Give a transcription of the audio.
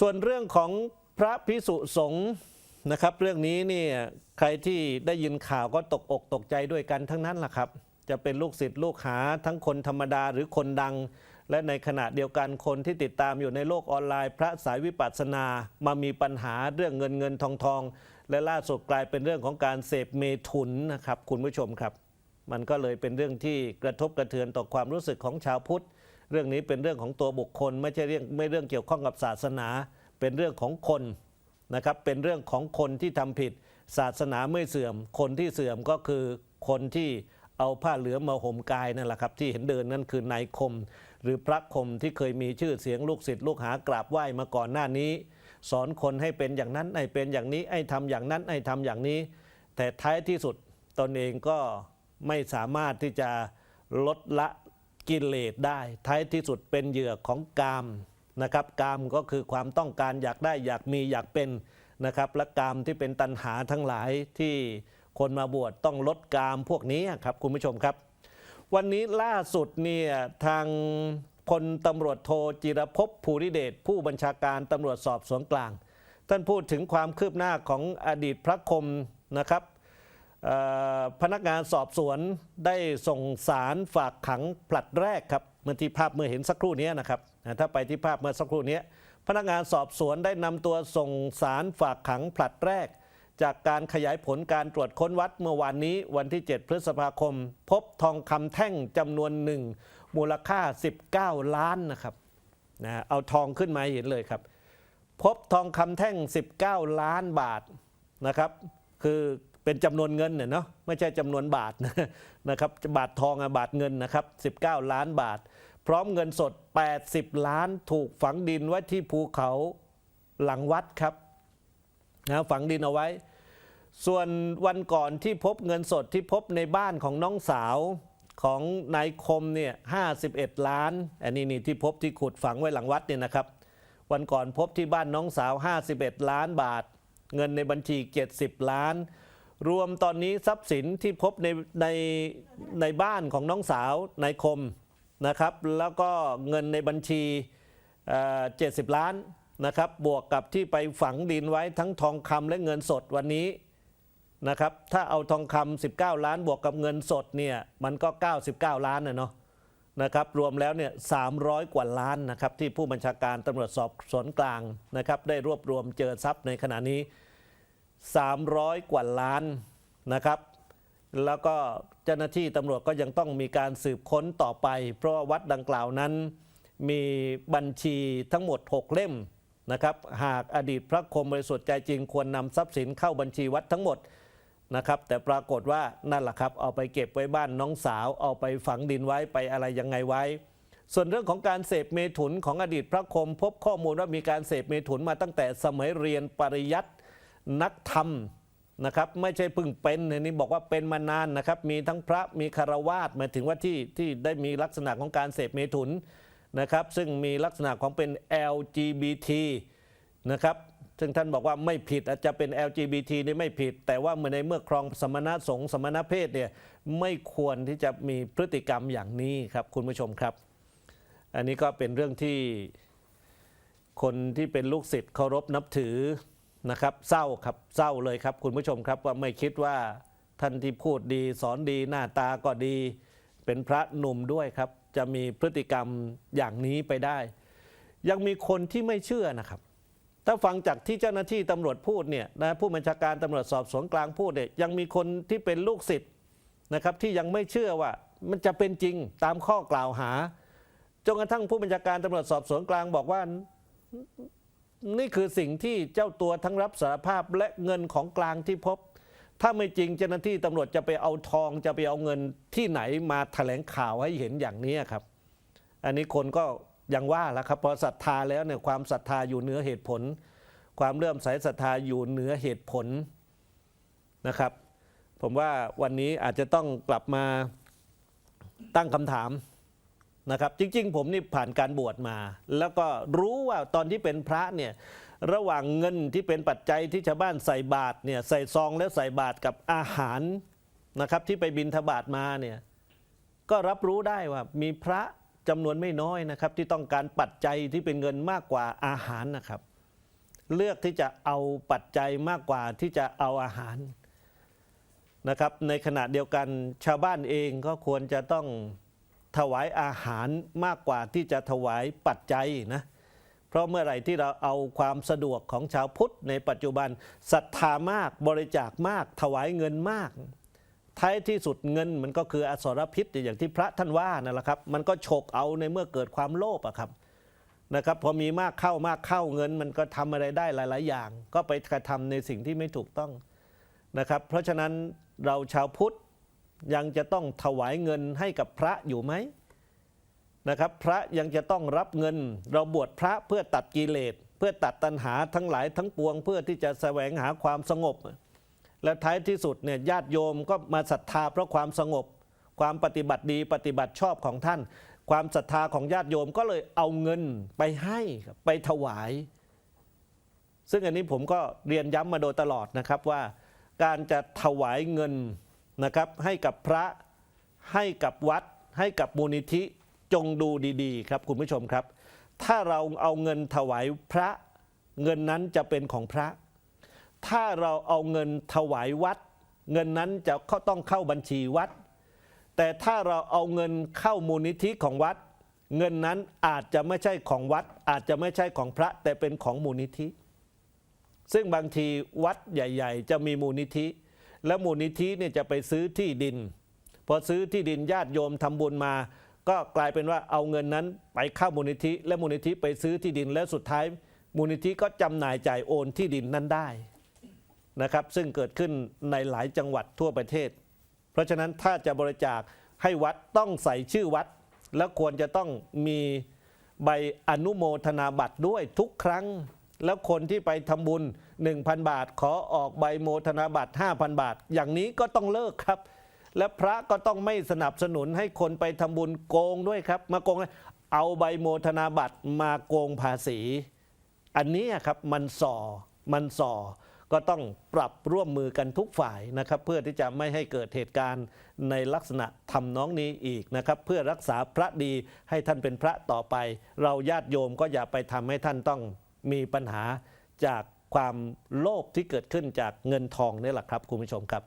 ส่วนเรื่องของพระพิสุสงฆ์นะครับ เรื่องนี้เนี่ยใครที่ได้ยินข่าวก็ตกอกตกใจด้วยกันทั้งนั้นล่ะครับ จะเป็นลูกศิษย์ลูกหาทั้งคนธรรมดาหรือคนดัง และในขณะเดียวกันคนที่ติดตามอยู่ในโลกออนไลน์ พระสายวิปัสสนามามีปัญหาเรื่องเงินเงินทองทองและล่าสุดกลายเป็นเรื่องของการเสพเมถุนนะครับ คุณผู้ชมครับ มันก็เลยเป็นเรื่องที่กระทบกระเทือนต่อความรู้สึกของชาวพุทธ เรื่องนี้เป็นเรื่องของตัวบุคคล ไม่ใช่เรื่องไม่เรื่องเกี่ยวข้องกับศาสนา เป็นเรื่องของคนนะครับเป็นเรื่องของคนที่ทำผิด ศาสนาไม่เสื่อม คนที่เสื่อมก็คือคนที่เอาผ้าเหลืองมาห่มกายนั่นแหละครับ ที่เห็นเดินนั่นคือนายคม หรือพระคมที่เคยมีชื่อเสียงลูกศิษย์ลูกหากราบไหว้มาก่อนหน้านี้ สอนคนให้เป็นอย่างนั้นให้เป็นอย่างนี้ให้ทำอย่างนั้นให้ทำอย่างนี้ แต่ท้ายที่สุดตนเองก็ไม่สามารถที่จะลดละ กิเลสได้ ท้ายที่สุดเป็นเหยื่อของกามนะครับกามก็คือความต้องการอยากได้อยากมีอยากเป็นนะครับและกามที่เป็นตัณหาทั้งหลายที่คนมาบวชต้องลดกามพวกนี้ครับคุณผู้ชมครับ วันนี้ล่าสุดเนี่ยทางพลตำรวจโทจิรภพภูริเดชผู้บัญชาการตำรวจสอบสวนกลาง ท่านพูดถึงความคืบหน้าของอดีตพระคมนะครับ พนักงานสอบสวนได้ส่งสารฝากขังผลัดแรกครับเมื่อที่ภาพเมื่อเห็นสักครู่นี้นะครับถ้าไปที่ภาพเมื่อสักครู่นี้พนักงานสอบสวนได้นำตัวส่งสารฝากขังผลัดแรก จากการขยายผลการตรวจค้นวัดเมื่อวานนี้วันที่ 7 พฤษภาคม พบทองคำแท่งจำนวนหนึ่งมูลค่า 19 ล้านนะครับนะเอาทองขึ้นมาเห็นเลยครับ พบทองคำแท่ง 19 ล้านบาทนะครับ คือ เป็นจำนวนเงินเนี่ยเนาะไม่ใช่จำนวนบาทนะนะครับบาททองอะบาทเงินนะครับ19 ล้านบาท พร้อมเงินสด 80 ล้านถูกฝังดินไว้ที่ภูเขาหลังวัดครับนะฝังดินเอาไว้ ส่วนวันก่อนที่พบเงินสดที่พบในบ้านของน้องสาวของนายคมเนี่ย51 ล้าน อันนี้นี่ที่พบที่ขุดฝังไว้หลังวัดเนี่ยนะครับ วันก่อนพบที่บ้านน้องสาว 51 ล้านบาท เงินในบัญชี 70 ล้าน รวมตอนนี้ทรัพย์สินที่พบในในในบ้านของน้องสาวนายคมนะครับ แล้วก็เงินในบัญชีเอ่อ70ล้านนะครับ บวกกับที่ไปฝังดินไว้ทั้งทองคำและเงินสดวันนี้นะครับ ถ้าเอาทองคำ19 ล้านบวกกับเงินสดเนี่ยมันก็ 99 ล้านนะเนาะนะครับรวมแล้วเนี่ย300 กว่าล้านนะครับที่ผู้บัญชาการตำรวจสอบสวนกลางนะครับได้รวบรวมเจอทรัพย์ในขณะนี้ 300 กว่าล้านนะครับ แล้วก็เจ้าหน้าที่ตำรวจก็ยังต้องมีการสืบค้นต่อไป เพราะว่าวัดดังกล่าวนั้น มีบัญชีทั้งหมด 6 เล่มนะครับหากอดีตพระคมบริสุทธิ์ใจจริงควรนำทรัพย์สินเข้าบัญชีวัดทั้งหมดนะครับ แต่ปรากฏว่านั่นแหละครับ เอาไปเก็บไว้บ้านน้องสาวเอาไปฝังดินไว้ไปอะไรยังไงไว้ ส่วนเรื่องของการเสพเมถุนของอดีตพระคม พบข้อมูลว่ามีการเสพเมถุนมาตั้งแต่สมัยเรียนปริยัติ นักธรรมนะครับไม่ใช่เพิ่งเป็นอันนี้บอกว่าเป็นมานานนะครับ มีทั้งพระมีคารวาสหมายถึงว่าที่ที่ได้มีลักษณะของการเสพเมถุนนะครับ ซึ่งมีลักษณะของเป็น LGBT นะครับซึ่งท่านบอกว่าไม่ผิดอาจจะเป็น LGBT นี่ไม่ผิด แต่ว่าเมื่อในเมื่อครองสมณะสงฆ์สมณะเพศเนี่ยไม่ควรที่จะมีพฤติกรรมอย่างนี้ครับคุณผู้ชมครับ อันนี้ก็เป็นเรื่องที่คนที่เป็นลูกศิษย์เคารพนับถือ นะครับ เศร้าครับเศร้าเลยครับ คุณผู้ชมครับว่าไม่คิดว่าท่านที่พูดดีสอนดีหน้าตาก็ดี เป็นพระหนุ่มด้วยครับ จะมีพฤติกรรมอย่างนี้ไปได้ ยังมีคนที่ไม่เชื่อนะครับ ถ้าฟังจากที่เจ้าหน้าที่ตำรวจพูดเนี่ยนะผู้บัญชาการตำรวจสอบสวนกลางพูดเนี่ยยังมีคนที่เป็นลูกศิษย์นะครับที่ยังไม่เชื่อว่ามันจะเป็นจริงตามข้อกล่าวหาจนกระทั่งผู้บัญชาการตำรวจสอบสวนกลางบอกว่า นี่คือสิ่งที่เจ้าตัวทั้งรับสารภาพและเงินของกลางที่พบ ถ้าไม่จริงเจ้าหน้าที่ตำรวจจะไปเอาทองจะไปเอาเงินที่ไหนมาแถลงข่าวให้เห็นอย่างนี้ครับ อันนี้คนก็ยังว่าแล้วครับพอศรัทธาแล้วเนี่ยความศรัทธาอยู่เหนือเหตุผล ความเลื่อมใสศรัทธาอยู่เหนือเหตุผลนะครับ ผมว่าวันนี้อาจจะต้องกลับมาตั้งคำถาม นะครับจริงๆ ผมนี่ผ่านการบวชมา แล้วก็รู้ว่าตอนที่เป็นพระเนี่ยระหว่างเงินที่เป็นปัจจัยที่ชาวบ้านใส่บาตรเนี่ยใส่ซองแล้วใส่บาตรกับอาหารนะครับที่ไปบินทบาทมาเนี่ยก็รับรู้ได้ว่ามีพระจำนวนไม่น้อยนะครับ ที่ต้องการปัจจัยที่เป็นเงินมากกว่าอาหารนะครับ เลือกที่จะเอาปัจจัยมากกว่าที่จะเอาอาหารนะครับ ในขณะเดียวกันชาวบ้านเองก็ควรจะต้อง ถวายอาหารมากกว่าที่จะถวายปัจจัยนะเพราะเมื่อไหร่ที่เราเอาความสะดวกของชาวพุทธในปัจจุบันศรัทธามากบริจาคมาก ถวายเงินมาก ท้ายที่สุดเงินมันก็คืออสรพิษอย่างที่พระท่านว่านั่นแหละครับ มันก็ฉกเอาในเมื่อเกิดความโลภอะครับนะครับพอมีมากเข้ามากเข้าเงิน มันก็ทำอะไรได้หลาย ๆ อย่าง ก็ไปกระทำในสิ่งที่ไม่ถูกต้องนะครับ เพราะฉะนั้นเราชาวพุทธ ยังจะต้องถวายเงินให้กับพระอยู่ไหมนะครับ พระยังจะต้องรับเงิน เราบวชพระเพื่อตัดกิเลส เพื่อตัดตัณหาทั้งหลายทั้งปวง เพื่อที่จะแสวงหาความสงบ และท้ายที่สุดเนี่ยญาติโยมก็มาศรัทธาเพราะความสงบ ความปฏิบัติดีปฏิบัติชอบของท่าน ความศรัทธาของญาติโยมก็เลยเอาเงินไปให้ไปถวาย ซึ่งอันนี้ผมก็เรียนย้ำมาโดยตลอดนะครับว่าการจะถวายเงิน นะครับ ให้กับพระให้กับวัด ให้กับมูลนิธิจงดูดีๆ ครับคุณผู้ชมครับ ถ้าเราเอาเงินถวายพระเงินนั้นจะเป็นของพระ ถ้าเราเอาเงินถวายวัด เงินนั้นจะเขาต้องเข้าบัญชีวัด แต่ถ้าเราเอาเงินเข้ามูลนิธิของวัด เงินนั้นอาจจะไม่ใช่ของวัด อาจจะไม่ใช่ของพระแต่เป็นของมูลนิธิ ซึ่งบางทีวัดใหญ่ ๆ จะมีมูลนิธิ แล้วมูลนิธิเนี่ยจะไปซื้อที่ดิน พอซื้อที่ดินญาติโยมทำบุญมา ก็กลายเป็นว่าเอาเงินนั้นไปเข้ามูลนิธิ และมูลนิธิไปซื้อที่ดิน แล้วสุดท้ายมูลนิธิก็จำหน่ายจ่ายโอนที่ดินนั้นได้นะครับซึ่งเกิดขึ้นในหลายจังหวัดทั่วประเทศ เพราะฉะนั้นถ้าจะบริจาคให้วัดต้องใส่ชื่อวัด และควรจะต้องมีใบอนุโมทนาบัตรด้วยทุกครั้ง แล้วคนที่ไปทำบุญ 1,000 บาท ขอออกใบโมทนาบัตร5,000 บาท อย่างนี้ก็ต้องเลิกครับ และพระก็ต้องไม่สนับสนุนให้คนไปทำบุญโกงด้วยครับ มาโกงเอาใบโมทนาบัตรมาโกงภาษี อันนี้ครับมันส่อมันส่อก็ต้องปรับร่วมมือกันทุกฝ่ายนะครับ เพื่อที่จะไม่ให้เกิดเหตุการณ์ในลักษณะทำน้องนี้อีกนะครับ เพื่อรักษาพระดีให้ท่านเป็นพระต่อไป เราญาติโยมก็อย่าไปทำให้ท่านต้องมีปัญหาจาก ความโลภที่เกิดขึ้นจากเงินทองนี่แหละครับคุณผู้ชมครับ